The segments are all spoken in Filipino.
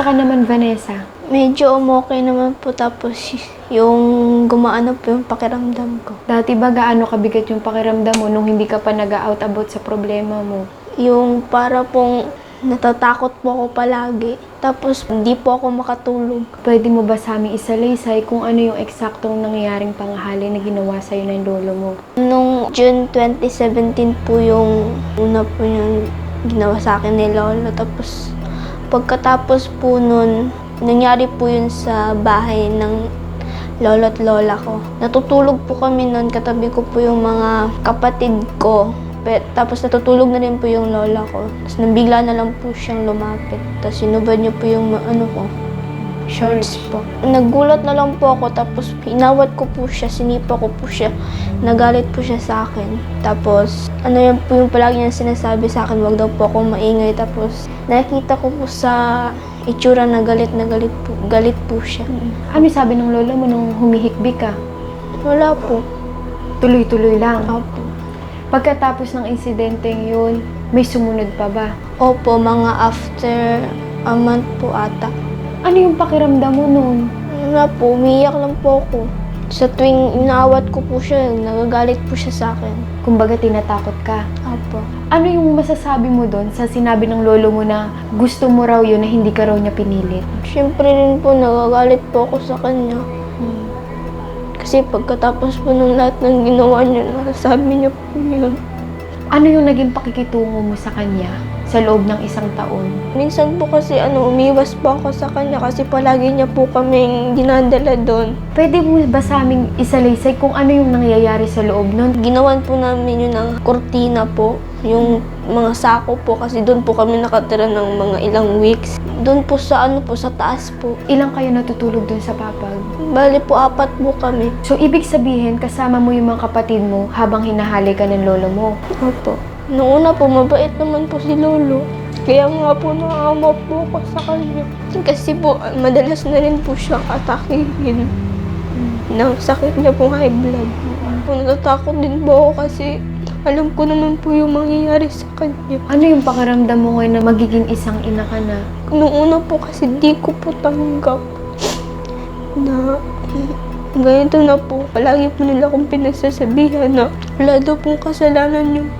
Kamusta ka naman, Vanessa? Medyo umokay naman po tapos yung gumaano po yung pakiramdam ko. Dati ba gaano kabigat yung pakiramdam mo nung hindi ka pa nag-out about sa problema mo? Yung para pong natatakot po ako palagi. Tapos hindi po ako makatulog. Pwede mo ba sa aming isalaysay kung ano yung eksaktong nangyayaring pangahali na ginawa sa'yo ng lolo mo? Nung June 2017 po yung una po yung ginawa sa akin ni Lolo. Tapos pagkatapos po nun, nangyari po yun sa bahay ng lolo at lola ko. Natutulog po kami nun, katabi ko po yung mga kapatid ko. Tapos natutulog na rin po yung lola ko. Tapos nabigla na lang po siyang lumapit. Tapos sinubad niya po yung ano ko, shorts po. Nagulat na lang po ako tapos inawat ko po siya, sinipa ko po siya. Nagalit po siya sa akin. Tapos ano yan po yung palagi niya sinasabi sa akin, wag daw po ako maingay. Tapos nakita ko po sa itsura na galit na galit po, galit po siya. Ano sabi ng lola mo nung humihikbi ka? Wala po. Tuloy-tuloy lang. Opo. Pagkatapos ng insidenteng yun, may sumunod pa ba? Opo, mga after a month po ata. Ano yung pakiramdam mo nun? Wala po, umiyak lang po ako. Sa tuwing inaawat ko po siya, nagagalit po siya sa akin. Kumbaga tinatakot ka. Opo. Ano yung masasabi mo doon sa sinabi ng lolo mo na gusto mo raw yun na hindi ka raw niya pinilit? Siyempre rin po, nagagalit po ako sa kanya. Kasi pagkatapos po ng lahat ng ginawa niya, nasasabi niya po yun. Ano yung naging pakikitungo mo sa kanya sa loob ng isang taon? Minsan po kasi ano, umiwas po ako sa kanya kasi palagi niya po kaming dinadala doon. Pwede mo ba sa aming isalaysay kung ano yung nangyayari sa loob nun? Ginawan po namin yun ng kortina po, yung mga sako po kasi doon po kami nakatira ng mga ilang weeks. Doon po sa ano po, sa taas po. Ilang kayo natutulog doon sa papag? Bali po, apat po kami. So, ibig sabihin, kasama mo yung mga kapatid mo habang hinahali ka ng lolo mo. Opo. Noong una po, mabait naman po si Lolo. Kaya nga po naawa po ako sa kanya. Kasi po, madalas na rin po siyang atakihin. Nang sakit niya po high blood. Po, natatakot din po ako kasi alam ko naman po yung mangyayari sa kanya. Ano yung pakiramdam mo ngayon na magiging isang ina ka na? Noong una po kasi di ko po tanggap na ganito na po. Palagi po nila akong pinagsasabihan na wala daw pong kasalanan yung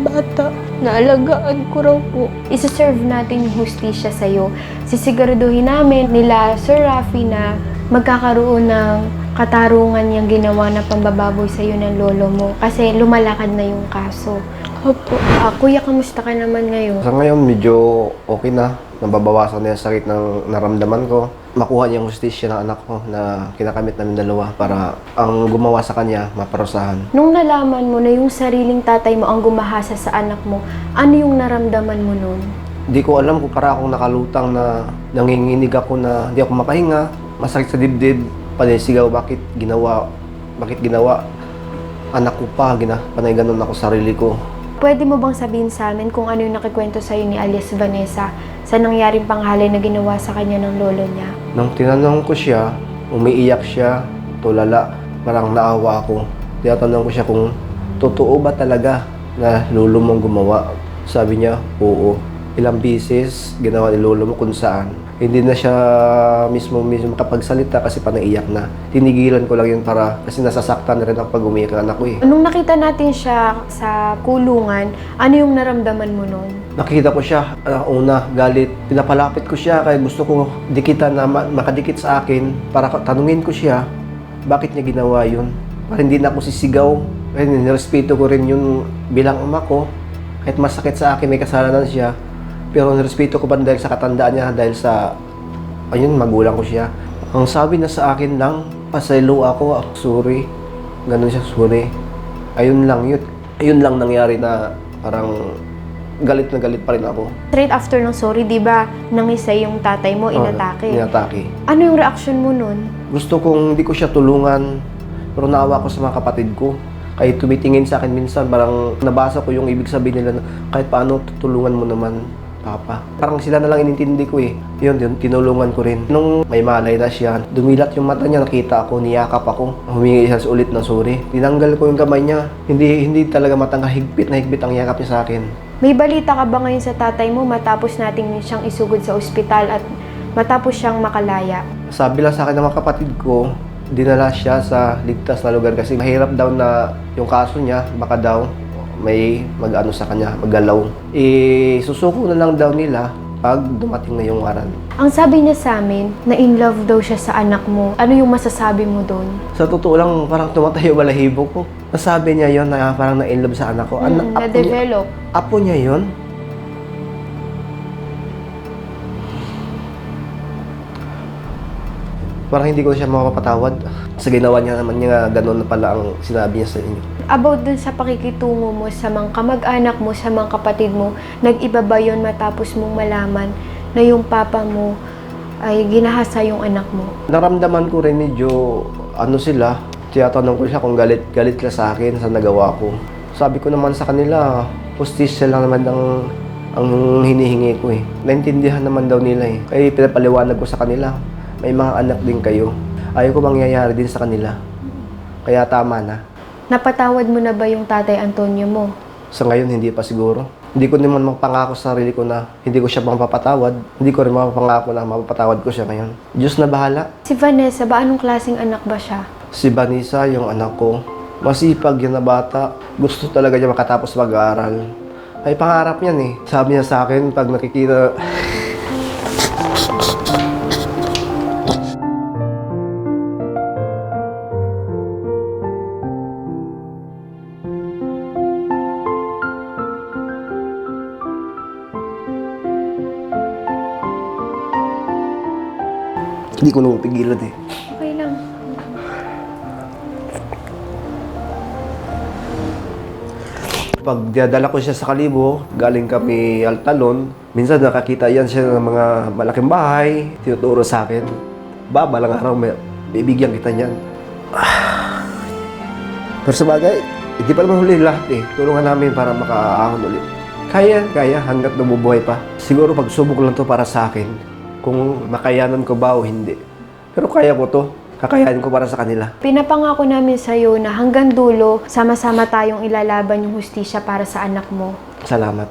bata. Naalagaan ko raw po. Isa-serve natin yung hustisya sa'yo. Sisiguraduhin namin nila Sir Rafi na magkakaroon ng katarungan yung ginawa na pambababoy sa'yo ng lolo mo. Kasi lumalakad na yung kaso. Opo. Ah, kuya, kamusta ka naman ngayon? Sa ngayon, medyo okay na. Nababawasan na yung sakit ng naramdaman ko. Makuha niya yung justisya ng anak ko na kinakamit namin dalawa para ang gumawa sa kanya maparusahan. Nung nalaman mo na yung sariling tatay mo ang gumahasa sa anak mo, ano yung naramdaman mo nun? Di ko alam kung para akong nakalutang na nanginginig ako na di ako makahinga. Masakit sa dibdib, panisigaw bakit ginawa, bakit ginawa anak ko pa, gina, panay ganun ako sa sarili ko. Pwede mo bang sabihin sa amin kung ano yung nakikwento sa'yo ni alias Vanessa sa nangyaring panghali na ginawa sa kanya ng lolo niya? Nung tinanong ko siya, umiiyak siya, tulala, parang naawa ako. Tinatanong ko siya kung totoo ba talaga na lolo mong gumawa. Sabi niya, oo. Ilang bisis ginawa ni lolo mo kung saan. Hindi na siya mismo mismo makapagsalita kasi panaiyak na. Tinigilan ko lang yun para kasi nasasaktan na rin ako pag umiyak ang anak ko eh. Nung nakita natin siya sa kulungan, ano yung naramdaman mo nun? Nakikita ko siya, ah, una, galit. Pinapalapit ko siya kaya gusto ko dikitan na ma- makadikit sa akin para tanungin ko siya bakit niya ginawa yun. Para hindi na ako sisigaw. Kaya nirespeto ko rin yun bilang ama ko. Kahit masakit sa akin, may kasalanan siya. Pero nirespeto ko pa dahil sa katandaan niya, dahil sa, ayun, magulang ko siya. Ang sabi na sa akin lang, pasaylo ako, ah, sorry. Ganun siya, sorry. Ayun lang, yun. Ayun lang nangyari na parang galit na galit pa rin ako. Straight after ng sorry, di ba, nangisay yung tatay mo, inatake. Oh, inatake. Ano yung reaction mo nun? Gusto kong hindi ko siya tulungan, pero naawa ko sa mga kapatid ko. Kahit tumitingin sa akin minsan, parang nabasa ko yung ibig sabihin nila na kahit paano tutulungan mo naman. Papa. Parang sila na lang inintindi ko eh. Yun, yun, tinulungan ko rin. Nung may malay na siya, dumilat yung mata niya, nakita ako, niyakap ako. Humingi siya ulit ng sorry. Tinanggal ko yung kamay niya. Hindi, hindi talaga matangga higpit na higpit ang yakap niya sa akin. May balita ka ba ngayon sa tatay mo matapos nating siyang isugod sa ospital at matapos siyang makalaya? Sabi lang sa akin ng mga kapatid ko, dinala siya sa ligtas na lugar kasi mahirap daw na yung kaso niya, baka daw may mag-ano sa kanya, maggalaw. Eh, susuko na lang daw nila pag dumating na yung waran. Ang sabi niya sa amin, na in love daw siya sa anak mo. Ano yung masasabi mo doon? Sa totoo lang, parang tumatayo balahibo ko. Nasabi niya yon na parang na-inlove sa anak ko. Ana- Mm, apo, niya, na-develop. apo niya yon? Parang hindi ko siya makapatawad. Sa ginawa niya naman niya, gano'n na pala ang sinabi niya sa inyo. About dun sa pakikitungo mo sa mga kamag-anak mo, sa mga kapatid mo, nag-iba ba yun matapos mong malaman na yung papa mo ay ginahasa yung anak mo? Naramdaman ko rin medyo ano sila. Tiyatanong ko siya kung galit, galit ka sa akin sa nagawa ko. Sabi ko naman sa kanila, justisya lang naman ang, ang hinihingi ko eh. Naintindihan naman daw nila eh. Kaya pinapaliwanag ko sa kanila, may mga anak din kayo. Ayaw ko mangyayari din sa kanila. Kaya tama na. Napatawad mo na ba yung tatay Antonio mo? Sa ngayon, hindi pa siguro. Hindi ko naman mapangako sa sarili ko na hindi ko siya mapapatawad. Hindi ko rin mapapangako na mapapatawad ko siya ngayon. Diyos na bahala. Si Vanessa ba anong klaseng anak ba siya? Si Vanessa, yung anak ko, masipag yan na bata. Gusto talaga niya makatapos mag-aaral. Ay, pangarap yan eh. Sabi niya sa akin, pag nakikita... ko nung pigilan eh. Okay lang. Pag dinadala ko siya sa Kalibo, galing kami Altalon, minsan nakakita yan siya ng mga malaking bahay, tinuturo sa akin. Baba lang araw, may, bibigyan kita niyan. Ah. Pero sa bagay, hindi pa naman huli lahat eh. Tulungan namin para makaahon ulit. Kaya, kaya, hanggat nabubuhay pa. Siguro pagsubok lang to para sa akin. Kung makayanan ko ba o hindi. Pero kaya ko to. Kakayanin ko para sa kanila. Pinapangako namin sa'yo na hanggang dulo, sama-sama tayong ilalaban yung hustisya para sa anak mo. Salamat.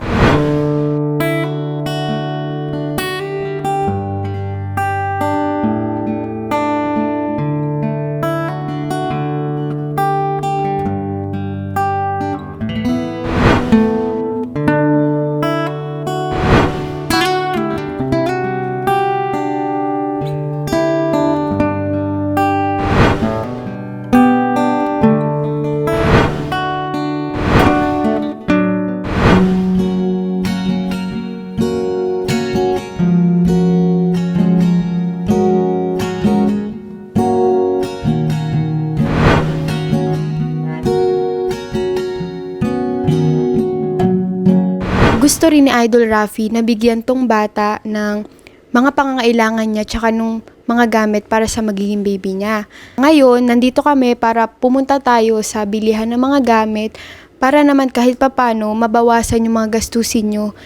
Gusto rin ni Idol Rafi na bigyan tong bata ng mga pangangailangan niya tsaka nung mga gamit para sa magiging baby niya. Ngayon, nandito kami para pumunta tayo sa bilihan ng mga gamit para naman kahit papano mabawasan yung mga gastusin nyo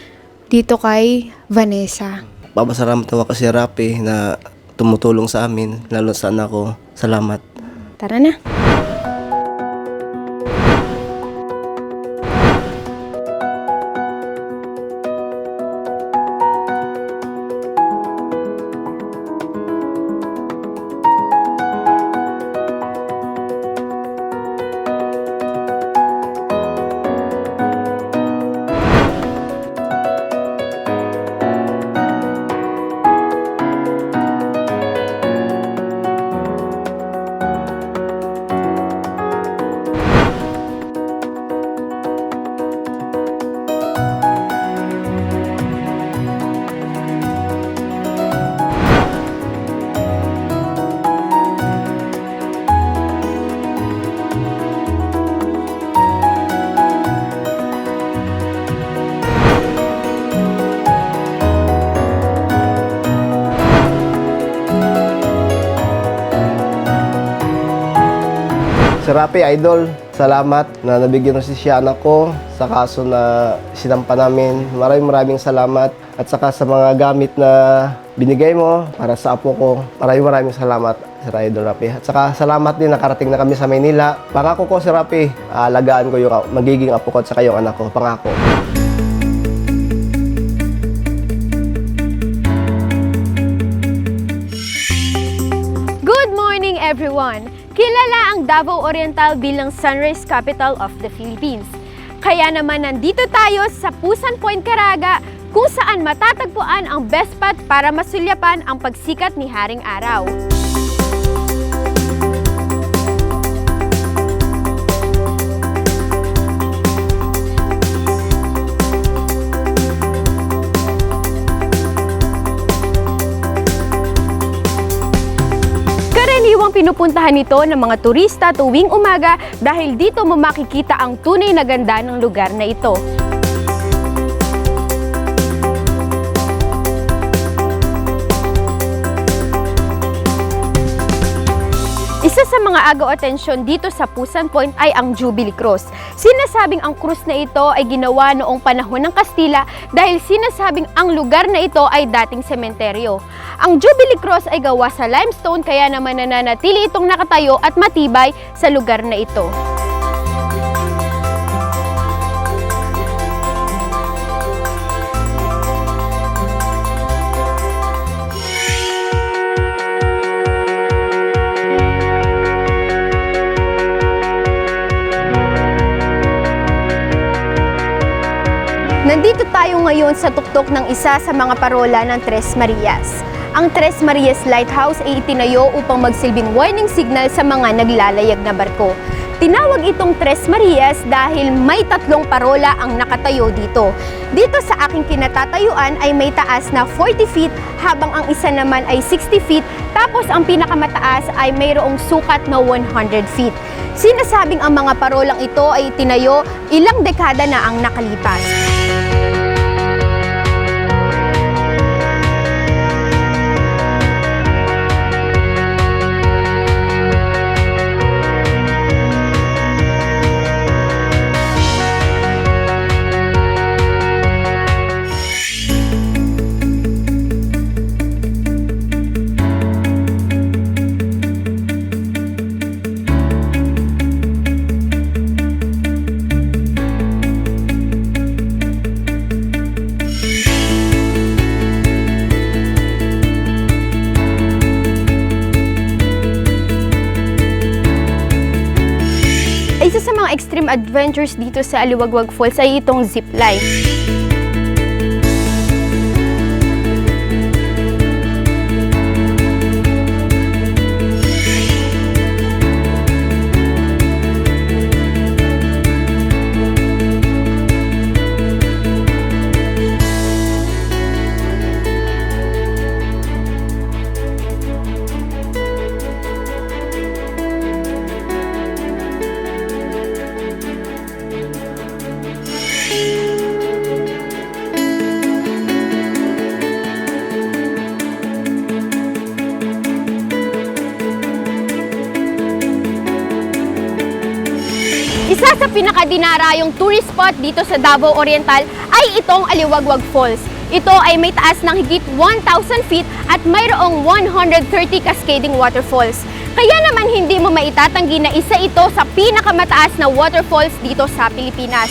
dito kay Vanessa. Papasalamat ako kasi Rapi na tumutulong sa amin, lalo sa anak ko. Salamat. Tara na. Sa Rapi Idol, salamat na nabigyan si siya anak ko sa kaso na sinampa namin. Maraming maraming salamat. at saka sa mga gamit na binigay mo para sa apo ko. Maraming maraming salamat, Sir Idol Rapi. At saka salamat din nakarating na kami sa Maynila. Pangako ko, Sir Rapi, alagaan ko yung magiging apo ko at saka yung anak ko. Pangako. Good morning everyone! Kilala ang Davao Oriental bilang Sunrise Capital of the Philippines. Kaya naman nandito tayo sa Pusan Point, Caraga kung saan matatagpuan ang best spot para masulyapan ang pagsikat ni Haring Araw. Karaniwang pinupuntahan nito ng mga turista tuwing umaga dahil dito mo makikita ang tunay na ganda ng lugar na ito. Isa sa mga agaw atensyon dito sa Pusan Point ay ang Jubilee Cross. Sinasabing ang krus na ito ay ginawa noong panahon ng Kastila dahil sinasabing ang lugar na ito ay dating sementeryo. Ang Jubilee Cross ay gawa sa limestone kaya naman nananatili itong nakatayo at matibay sa lugar na ito. Ngayon sa tuktok ng isa sa mga parola ng Tres Marias. Ang Tres Marias Lighthouse ay itinayo upang magsilbing warning signal sa mga naglalayag na barko. Tinawag itong Tres Marias dahil may tatlong parola ang nakatayo dito. Dito sa aking kinatatayuan ay may taas na 40 feet habang ang isa naman ay 60 feet tapos ang pinakamataas ay mayroong sukat na 100 feet. Sinasabing ang mga parolang ito ay tinayo ilang dekada na ang nakalipas. Adventures dito sa Aliwagwag Falls ay itong zipline. Isa sa pinakadinarayong tourist spot dito sa Davao Oriental ay itong Aliwagwag Falls. Ito ay may taas ng higit 1,000 feet at mayroong 130 cascading waterfalls. Kaya naman hindi mo maitatanggi na isa ito sa pinakamataas na waterfalls dito sa Pilipinas.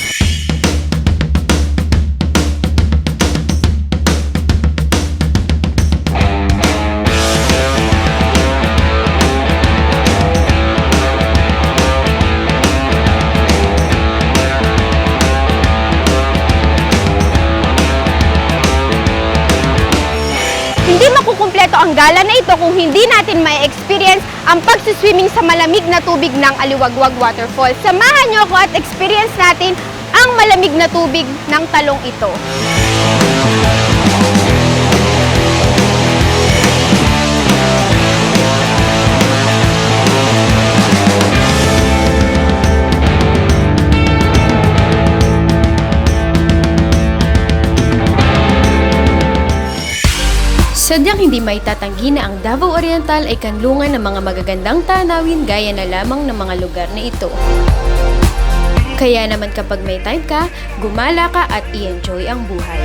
Makukumpleto ang gala na ito kung hindi natin may experience ang pagsiswimming sa malamig na tubig ng Aliwagwag Waterfall. Samahan niyo ako at experience natin ang malamig na tubig ng talong ito. Sadyang hindi may tatanggi na ang Davao Oriental ay kanlungan ng mga magagandang tanawin gaya na lamang ng mga lugar na ito. Kaya naman kapag may time ka, gumala ka at i-enjoy ang buhay.